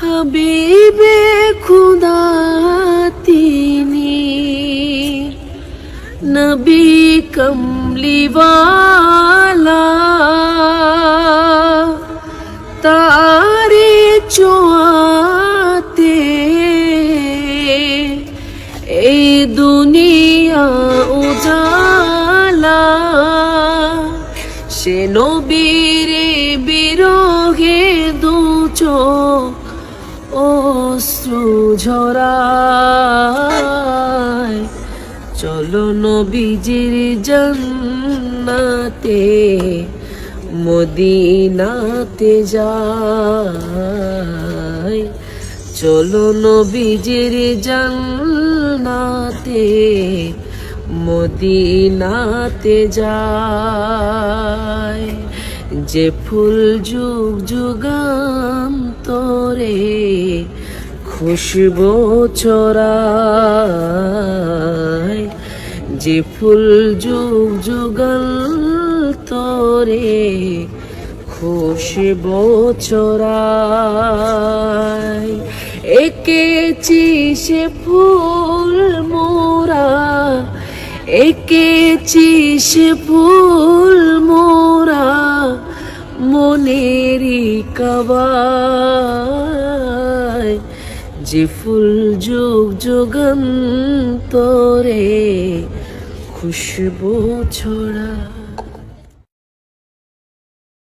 হাবিবে খুদা তিনি। নবী কমলিওয়ালা। তারে চোয়াতে এই দুনিয়া উজালা। সে নবীর বিরোহে দু চোখ অশ্রু ঝরায়। চলো নবীজির জন্নাতে, মদিনাতে যাই। চলো নবীজির জন্নাতে, মদিনাতে যায় যে ফুল যুগ যুগাম তোরে খুশবু ছড়ায়, যে ফুল যুগ যুগল তোরে খুশবু ছড়ায়। এঁকেছি সে ফুল মোরা, এঁকেছি সে ফুল মোরা, মনেরই কাবায় যে ফুল যুগ যুগান্তরে খুশবু ছড়া